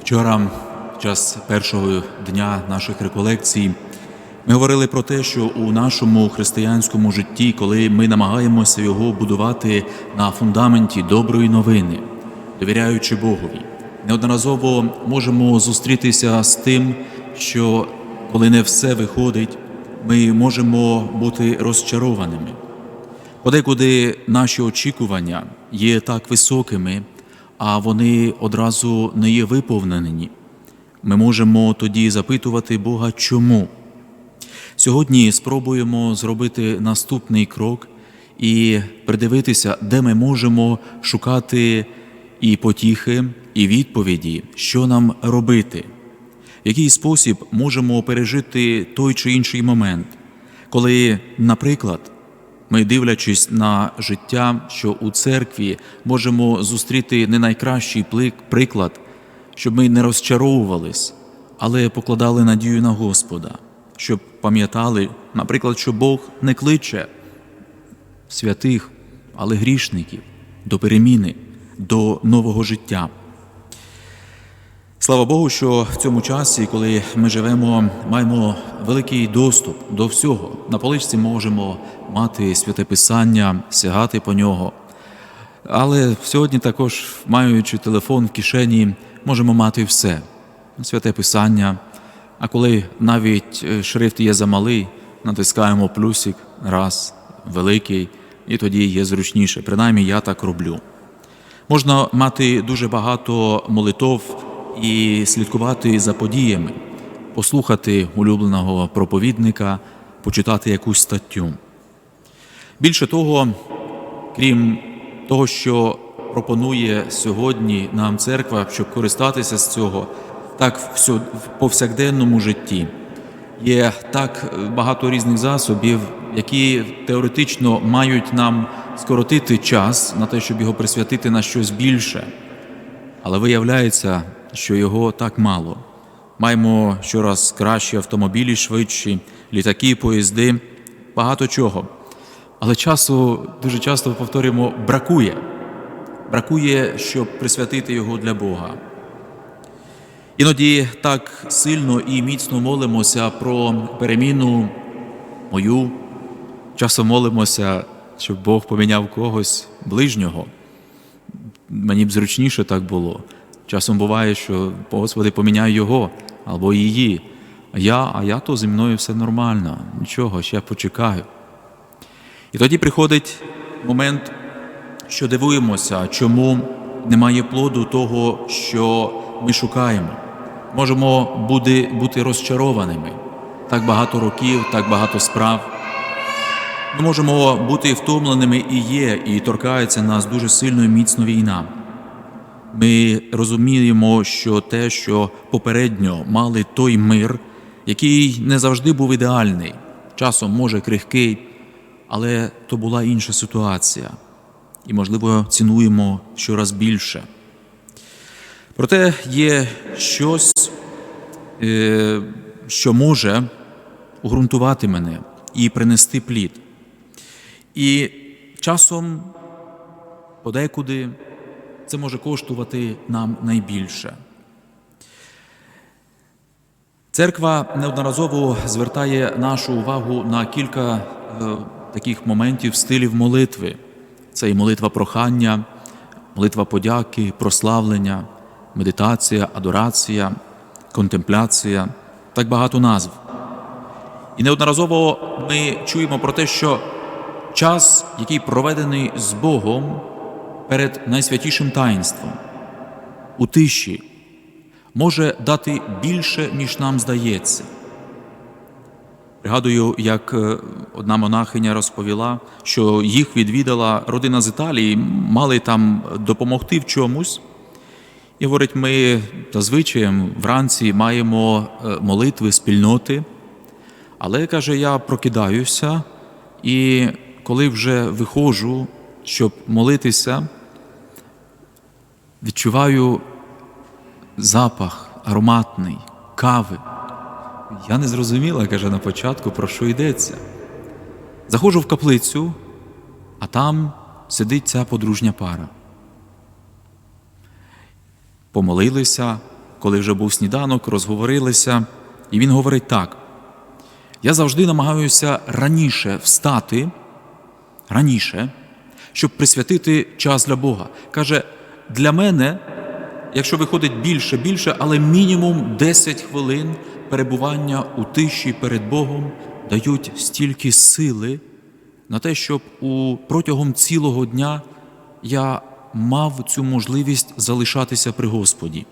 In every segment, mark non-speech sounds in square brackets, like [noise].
Вчора, в час першого дня наших реколекцій, ми говорили про те, що у нашому християнському житті, коли ми намагаємося його будувати на фундаменті доброї новини, довіряючи Богові, неодноразово можемо зустрітися з тим, що коли не все виходить, ми можемо бути розчарованими. Подекуди наші очікування є так високими, а вони одразу не є виповнені. Ми можемо тоді запитувати Бога, чому. Сьогодні спробуємо зробити наступний крок і придивитися, де ми можемо шукати і потіхи, і відповіді, що нам робити, в який спосіб можемо пережити той чи інший момент, коли, наприклад, ми, дивлячись на життя, що у церкві можемо зустріти не найкращий приклад, щоб ми не розчаровувались, але покладали надію на Господа, щоб пам'ятали, наприклад, що Бог не кличе святих, але грішників до переміни, до нового життя. Слава Богу, що в цьому часі, коли ми живемо, маємо великий доступ до всього. На поличці можемо мати святе Писання, сягати по нього. Але сьогодні також, маючи телефон в кишені, можемо мати все. Святе Писання. А коли навіть е, шрифт є замалий, натискаємо плюсик раз, великий, і тоді є зручніше. Принаймні я так роблю. Можна мати дуже багато молитов і слідкувати за подіями, послухати улюбленого проповідника, почитати якусь статтю. Більше того, крім того, що пропонує сьогодні нам церква, щоб користатися з цього, так в повсякденному житті є так багато різних засобів, які теоретично мають нам скоротити час на те, щоб його присвятити на щось більше. Але виявляється, що його так мало. Маємо щораз кращі автомобілі, швидші, літаки, поїзди, багато чого. Але часу дуже часто повторюємо бракує. Бракує, щоб присвятити його для Бога. Іноді так сильно і міцно молимося про переміну мою. Часом молимося, щоб Бог поміняв когось ближнього. Мені б зручніше так було. Часом буває, що Господи, поміняй його або її. А я, а я то зі мною все нормально, нічого, ще почекаю. І тоді приходить момент, що дивуємося, чому немає плоду того, що ми шукаємо. Можемо бути, бути розчарованими. Так багато років, так багато справ. Ми можемо бути втомленими і є, і торкається нас дуже сильно і міцно війна. Ми розуміємо, що те, що попередньо мали той мир, який не завжди був ідеальний, часом може крихкий, але то була інша ситуація, і, можливо, цінуємо щораз більше. Проте є щось, е, що може угрунтувати мене і принести плід. І часом подекуди це може коштувати нам найбільше. Церква неодноразово звертає нашу увагу на кілька е, таких моментів стилів молитви. Це і молитва прохання, молитва подяки, прославлення, медитація, адорація, контемпляція, так багато назв. І неодноразово ми чуємо про те, що час, який проведений з Богом перед найсвятішим таїнством, у тиші, може дати більше, ніж нам здається. Пригадую, як е, одна монахиня розповіла, що їх відвідала родина з Італії, мали там допомогти в чомусь. І говорить, ми зазвичай вранці маємо е, молитви спільноти, але каже, я прокидаюся, і коли вже виходжу, щоб молитися, відчуваю запах ароматний, кави. Я не зрозуміла, каже на початку, про що йдеться. Заходжу в каплицю, а там сидить ця подружня пара. Помолилися, коли вже був сніданок, розговорилися, і він говорить так: я завжди намагаюся раніше встати, раніше, щоб присвятити час для Бога. Каже, для мене, якщо виходить більше, більше, але мінімум 10 хвилин перебування у тиші перед Богом дають стільки сили на те, щоб у протягом цілого дня я мав цю можливість залишатися при Господі,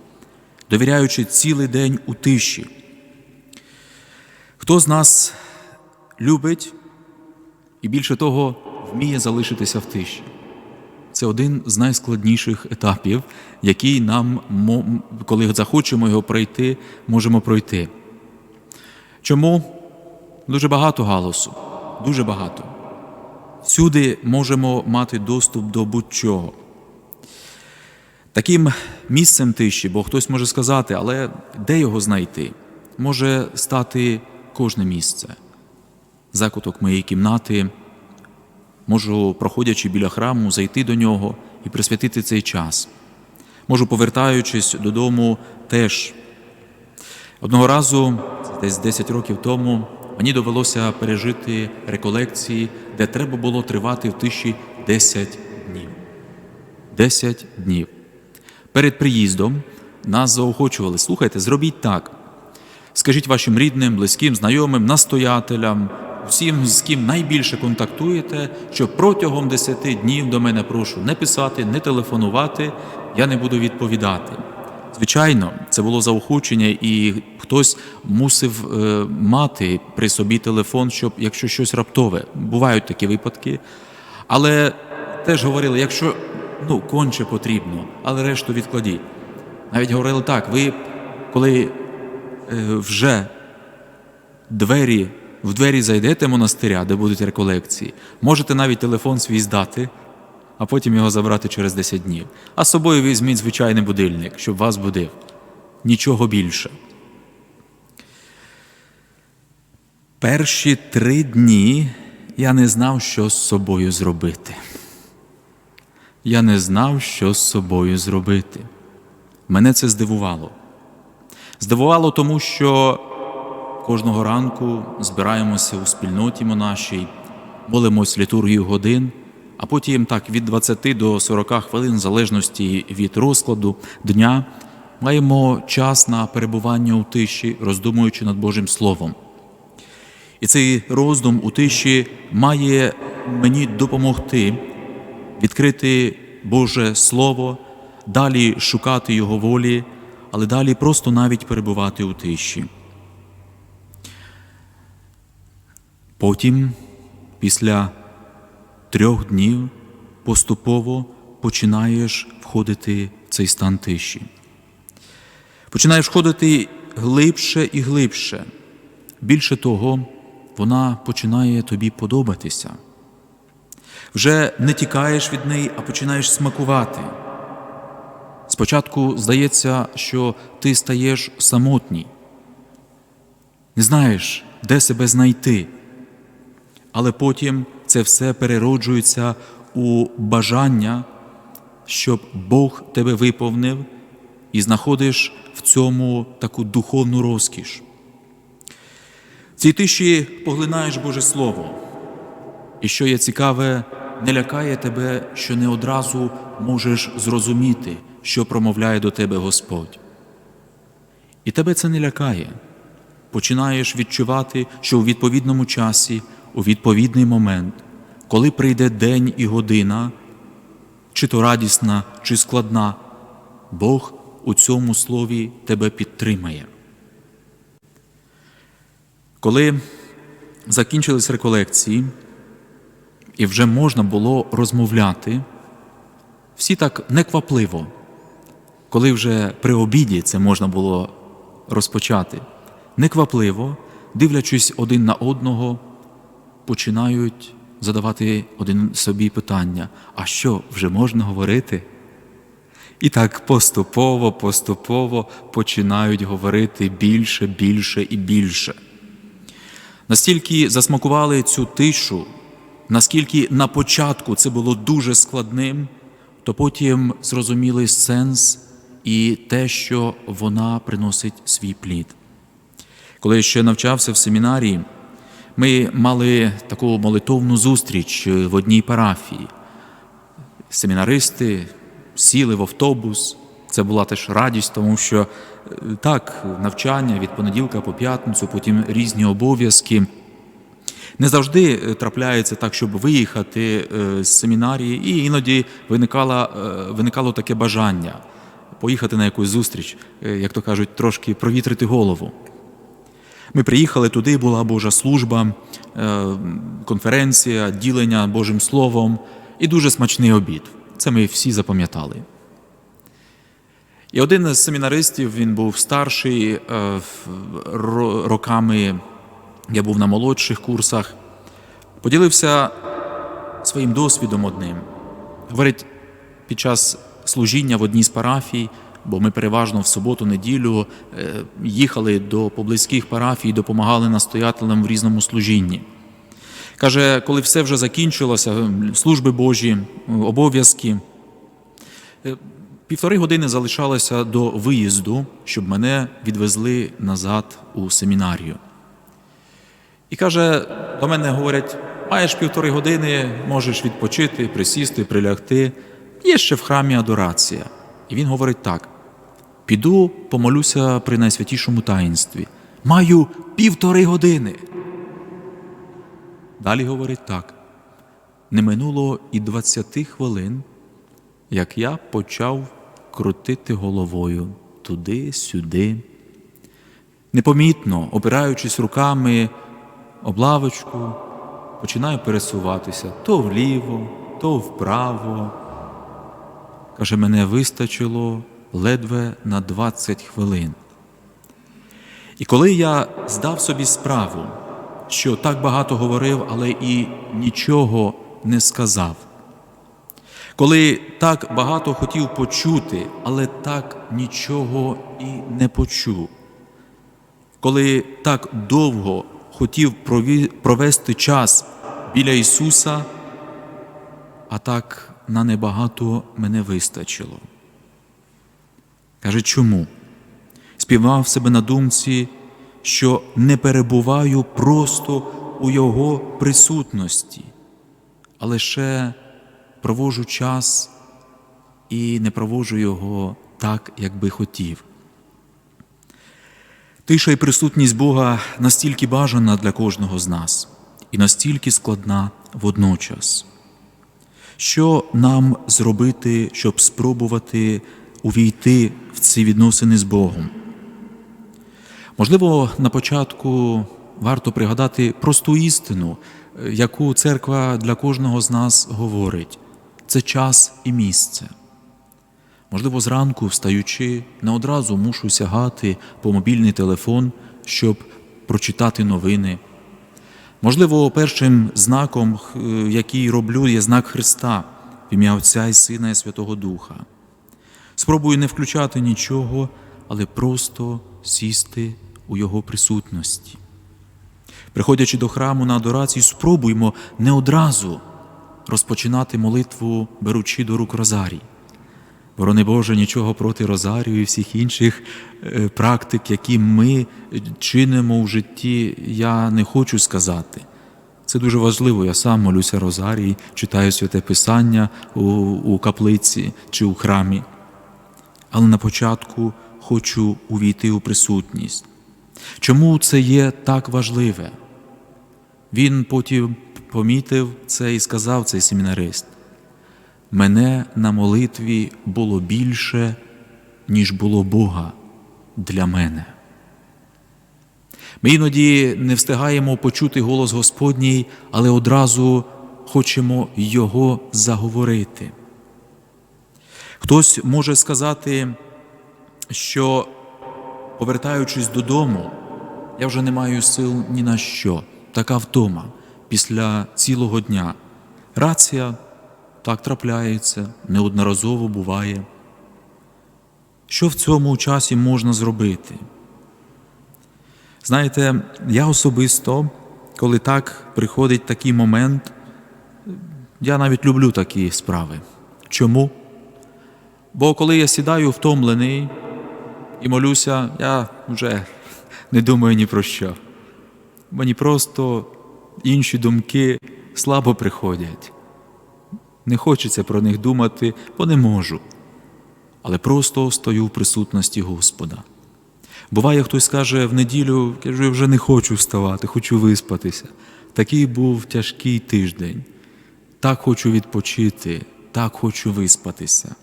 довіряючи цілий день у тиші. Хто з нас любить і більше того вміє залишитися в тиші? Це один з найскладніших етапів, який нам, коли захочемо його пройти, можемо пройти. Чому? Дуже багато галасу, дуже багато. Всюди можемо мати доступ до будь-чого. Таким місцем тиші, бо хтось може сказати, але де його знайти? Може стати кожне місце. Закуток моєї кімнати, можу, проходячи біля храму, зайти до нього і присвятити цей час. Можу, повертаючись додому, теж. Одного разу, десь 10 років тому, мені довелося пережити реколекції, де треба було тривати в тиші 10 днів. 10 днів. Перед приїздом нас заохочували, слухайте, зробіть так. Скажіть вашим рідним, близьким, знайомим, настоятелям, всім, з ким найбільше контактуєте, що протягом 10 днів до мене прошу не писати, не телефонувати, я не буду відповідати. Звичайно, це було заохочення, і хтось мусив е, мати при собі телефон, щоб якщо щось раптове, бувають такі випадки. Але теж говорили, якщо ну, конче потрібно, але решту відкладіть. Навіть говорили так, ви коли е, вже двері, в двері зайдете монастиря, де будуть реколекції, можете навіть телефон свій здати, а потім його забрати через 10 днів. А з собою візьміть звичайний будильник, щоб вас будив. Нічого більше. Перші три дні я не знав, що з собою зробити. Я не знав, що з собою зробити. Мене це здивувало. Здивувало тому, що кожного ранку збираємося у спільноті монашій, молимось літургію годин, а потім так від 20 до 40 хвилин, в залежності від розкладу дня, маємо час на перебування у тиші, роздумуючи над Божим Словом. І цей роздум у тиші має мені допомогти відкрити Боже Слово, далі шукати Його волі, але далі просто навіть перебувати у тиші. Потім, після трьох днів, поступово починаєш входити в цей стан тиші. Починаєш входити глибше і глибше. Більше того, вона починає тобі подобатися. Вже не тікаєш від неї, а починаєш смакувати. Спочатку здається, що ти стаєш самотній, не знаєш, де себе знайти, але потім це все перероджується у бажання, щоб Бог тебе виповнив і знаходиш в цьому таку духовну розкіш. В цій тиші поглинаєш Боже Слово. І що є цікаве, не лякає тебе, що не одразу можеш зрозуміти, що промовляє до тебе Господь. І тебе це не лякає. Починаєш відчувати, що у відповідному часі, у відповідний момент, коли прийде день і година, чи то радісна, чи складна, Бог у цьому слові тебе підтримає. Коли закінчились реколекції, і вже можна було розмовляти, всі так неквапливо, коли вже при обіді це можна було розпочати, неквапливо, дивлячись один на одного, починають задавати один собі питання: а що вже можна говорити? І так поступово, поступово починають говорити більше, більше і більше. Настільки засмакували цю тишу, наскільки на початку це було дуже складним, то потім зрозуміли сенс і те, що вона приносить свій плід. Коли я ще навчався в семінарії, ми мали таку молитовну зустріч в одній парафії. Семінаристи сіли в автобус. Це була теж радість, тому що е, так, навчання від понеділка по п'ятницю, потім різні обов'язки. Не завжди е, трапляється так, щоб виїхати е, з семінарії, і іноді виникало, виникало таке бажання поїхати на якусь зустріч, е, як то кажуть, трошки провітрити голову. Ми приїхали туди, була Божа служба, е, конференція, ділення Божим Словом і дуже смачний обід. Це ми всі запам'ятали. І один з семінаристів, він був старший е, роками, я був на молодших курсах, поділився своїм досвідом одним. Говорить, під час служіння в одній з парафій, бо ми переважно в суботу-неділю е, їхали до поблизьких парафій, допомагали настоятелям в різному служінні. Каже, коли все вже закінчилося, служби Божі, обов'язки, е, півтори години залишалося до виїзду, щоб мене відвезли назад у семінарію. І каже, до мене говорять, маєш півтори години, можеш відпочити, присісти, прилягти. Є ще в храмі адорація. І він говорить так: піду, помолюся при найсвятішому таїнстві. Маю півтори години. Далі говорить так: не минуло і двадцяти хвилин, як я почав крутити головою туди-сюди, непомітно, опираючись руками об лавочку, починаю пересуватися то вліво, то вправо. Каже, мене вистачило ледве на 20 хвилин. І коли я здав собі справу, що так багато говорив, але і нічого не сказав, коли так багато хотів почути, але так нічого і не почув, коли так довго хотів провести час біля Ісуса, а так на небагато мене вистачило. Каже, чому? Співав себе на думці, що не перебуваю просто у Його присутності, а лише провожу час і не провожу його так, як би хотів. Тиша і присутність Бога настільки бажана для кожного з нас і настільки складна водночас. Що нам зробити, щоб спробувати увійти в ці відносини з Богом? Можливо, на початку варто пригадати просту істину, яку церква для кожного з нас говорить: це час і місце. Можливо, зранку, встаючи, не одразу мушу сягати по мобільний телефон, щоб прочитати новини. Можливо, першим знаком, який роблю, є знак Христа в ім'я Отця і Сина і Святого Духа. Спробую не включати нічого, але просто сісти у Його присутності. Приходячи до храму на адорацію, спробуймо не одразу розпочинати молитву, беручи до рук розарій. Ворони Боже, нічого проти Розарію і всіх інших е, практик, які ми чинимо в житті, я не хочу сказати. Це дуже важливо. Я сам молюся Розарій, читаю святе Писання у, у каплиці чи у храмі. Але на початку хочу увійти у присутність. Чому це є так важливе? Він потім помітив це і сказав цей семінарист. Мене на молитві було більше, ніж було Бога для мене. Ми іноді не встигаємо почути голос Господній, але одразу хочемо Його заговорити. Хтось може сказати, що, повертаючись додому, я вже не маю сил ні на що, така втома після цілого дня. Рація так трапляється, неодноразово буває. Що в цьому часі можна зробити? Знаєте, я особисто, коли так приходить такий момент, я навіть люблю такі справи. Чому? Бо коли я сідаю втомлений і молюся, я вже не думаю ні про що. Мені просто інші думки слабо приходять. Не хочеться про них думати, бо не можу. Але просто стою в присутності Господа. Буває, хтось каже в неділю, кажу, я вже не хочу вставати, хочу виспатися. Такий був тяжкий тиждень. Так хочу відпочити, так хочу виспатися.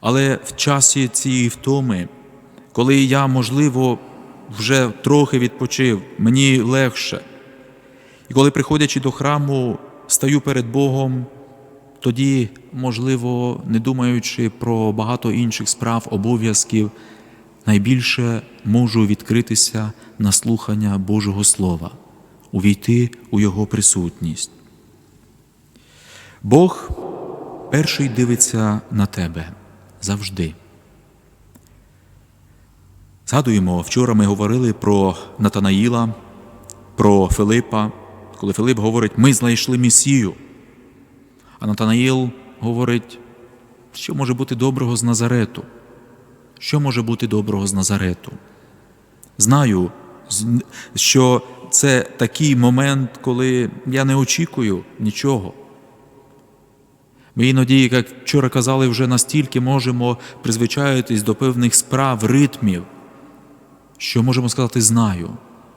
Але в часі цієї втоми, коли я, можливо, вже трохи відпочив, мені легше. І коли, приходячи до храму, стаю перед Богом, тоді, можливо, не думаючи про багато інших справ, обов'язків, найбільше можу відкритися на слухання Божого Слова, увійти у Його присутність. Бог перший дивиться на тебе завжди. Згадуємо, вчора ми говорили про Натанаїла, про Филипа, коли Филип говорить, ми знайшли Месію. А Натанаїл говорить, що може бути доброго з Назарету? Що може бути доброго з Назарету? Знаю, що це такий момент, коли я не очікую нічого. Ми іноді, як вчора казали, вже настільки можемо призвичаїтись до певних справ, ритмів, що можемо сказати, знаю,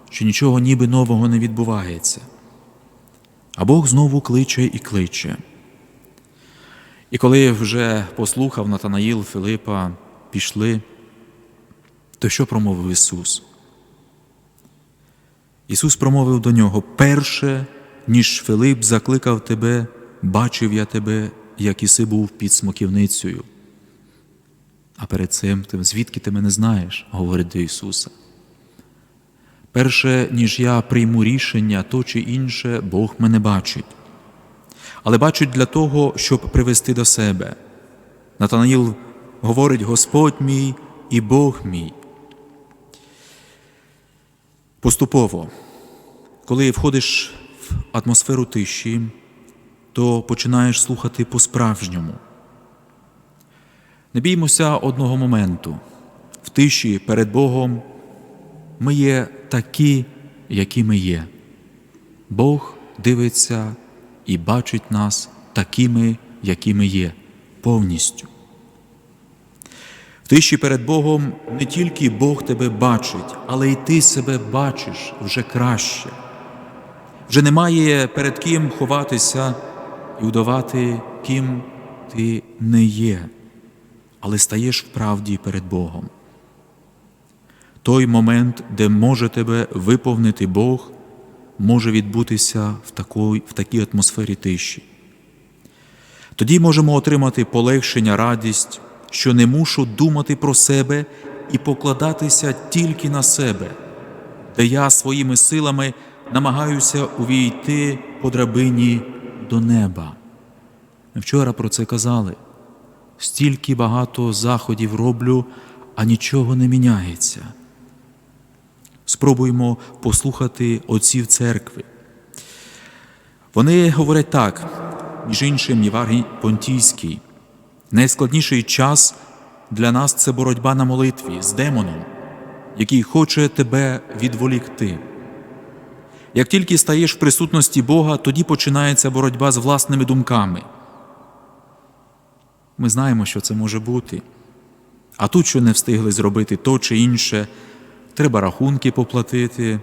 що нічого ніби нового не відбувається. А Бог знову кличе і кличе. І коли вже послухав Натанаїл Филипа, пішли, то що промовив Ісус? Ісус промовив до нього: перше, ніж Филип закликав тебе, бачив я тебе, як іси був під смоківницею. А перед цим ти, звідки ти мене знаєш, говорить до Ісуса. Перше, ніж я прийму рішення, то чи інше, Бог мене бачить. Але бачить для того, щоб привести до себе. Натанаїл говорить Господь мій і Бог мій. Поступово, коли входиш в атмосферу тиші, то починаєш слухати по-справжньому. Не біймося одного моменту. В тиші перед Богом ми є такі, які ми є. Бог дивиться і бачить нас такими, які ми є, повністю. В тиші перед Богом не тільки Бог тебе бачить, але й ти себе бачиш вже краще. Вже немає перед ким ховатися і удавати, ким ти не є, але стаєш в правді перед Богом. Той момент, де може тебе виповнити Бог, може відбутися в такій, в такій атмосфері тиші. Тоді можемо отримати полегшення, радість, що не мушу думати про себе і покладатися тільки на себе, де я своїми силами намагаюся увійти по драбині до неба. Вчора про це казали. Стільки багато заходів роблю, а нічого не міняється. Спробуємо послухати отців церкви. Вони говорять так, між іншим, Єваргій Понтійський. Найскладніший час для нас це боротьба на молитві з демоном, який хоче тебе відволікти. Як тільки стаєш в присутності Бога, тоді починається боротьба з власними думками. Ми знаємо, що це може бути. А тут, що не встигли зробити то чи інше, треба рахунки поплатити.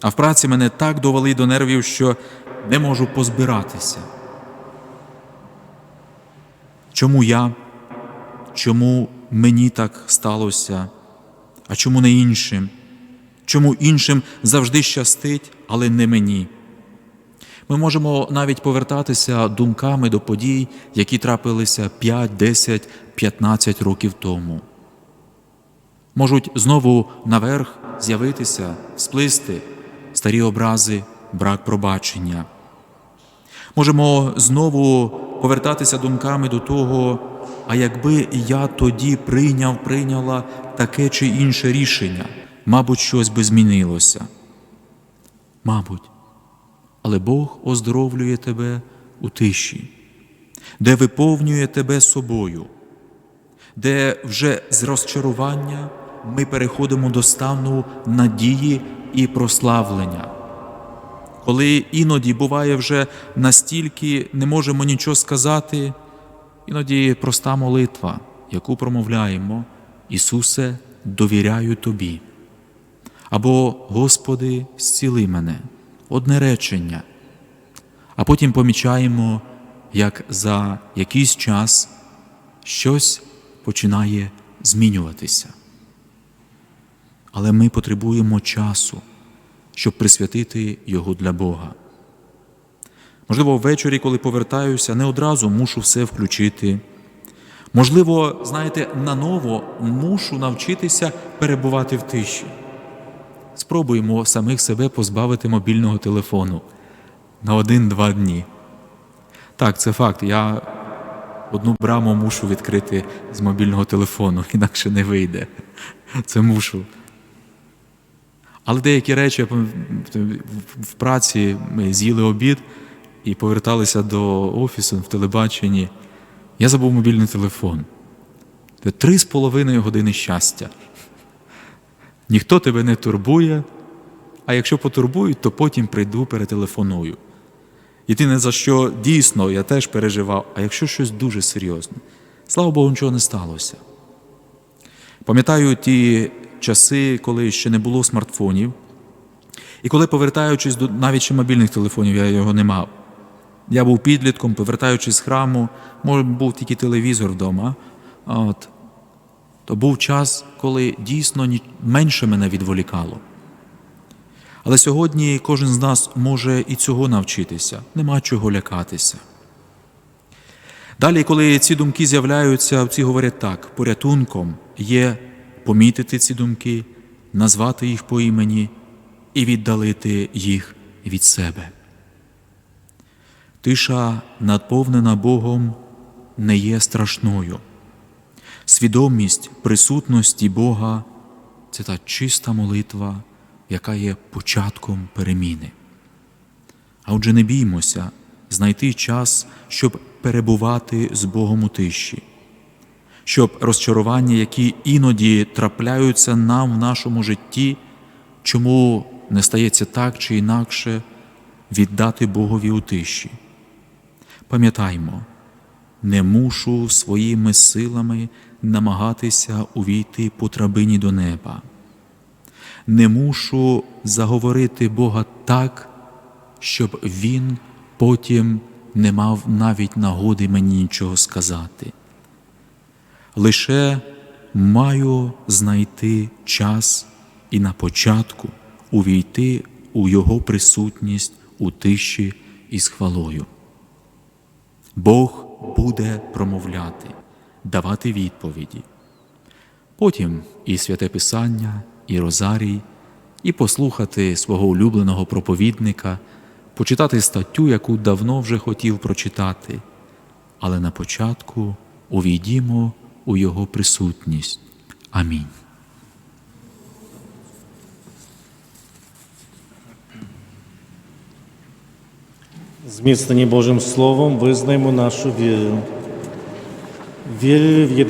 А в праці мене так довели до нервів, що не можу позбиратися. Чому я? Чому мені так сталося? А чому не іншим? Чому іншим завжди щастить, але не мені? Ми можемо навіть повертатися думками до подій, які трапилися 5, 10, 15 років тому. Можуть знову наверх з'явитися, сплисти старі образи, брак пробачення. Можемо знову повертатися думками до того, а якби я тоді прийняв, прийняла таке чи інше рішення, мабуть, щось би змінилося. Мабуть, але Бог оздоровлює тебе у тиші, де виповнює тебе собою, де вже з розчарування ми переходимо до стану надії і прославлення. Коли іноді буває вже настільки не можемо нічого сказати, іноді проста молитва, яку промовляємо, Ісусе, довіряю Тобі. Або Господи, зціли мене, одне речення. А потім помічаємо, як за якийсь час щось починає змінюватися. Але ми потребуємо часу, щоб присвятити його для Бога. Можливо, ввечері, коли повертаюся, не одразу мушу все включити. Можливо, знаєте, наново мушу навчитися перебувати в тиші. Спробуємо самих себе позбавити мобільного телефону на один-два дні. Так, це факт. Я одну браму мушу відкрити з мобільного телефону, [laughs] інакше не вийде. Це мушу. Але деякі речі в- праці ми з'їли обід і поверталися до офісу в телебаченні. Я забув мобільний телефон. Три з половиною години щастя. Ніхто тебе не турбує, а якщо потурбують, то потім прийду перетелефоную. Єдине за що дійсно я теж переживав, а якщо щось дуже серйозне, слава Богу, нічого не сталося. Пам'ятаю ті часи, коли ще не було смартфонів, і коли, повертаючись до навіть ще мобільних телефонів, я його не мав. Я був підлітком, повертаючись з храму, може, був тільки телевізор вдома. От. То був час, коли дійсно менше мене відволікало. Але сьогодні кожен з нас може і цього навчитися, нема чого лякатися. Далі, коли ці думки з'являються, ці говорять так: порятунком є помітити ці думки, назвати їх по імені і віддалити їх від себе. Тиша, надповнена Богом, не є страшною. Свідомість присутності Бога це та чиста молитва, яка є початком переміни. А отже, не біймося знайти час, щоб перебувати з Богом у тиші, щоб розчарування, які іноді трапляються нам в нашому житті, чому не стається так чи інакше, віддати Богові у тиші. Пам'ятаймо, не мушу своїми силами намагатися увійти по драбині до неба. Не мушу заговорити Бога так, щоб Він потім не мав навіть нагоди мені нічого сказати. Лише маю знайти час і на початку увійти у Його присутність у тиші і з хвалою. Бог буде промовляти, давати відповіді. Потім і святе Писання, і Розарій, і послухати свого улюбленого проповідника, почитати статтю, яку давно вже хотів прочитати. Але на початку увійдімо у Його присутність. Амінь. Зміцнені Божим Словом визнаємо нашу віру. Вірю в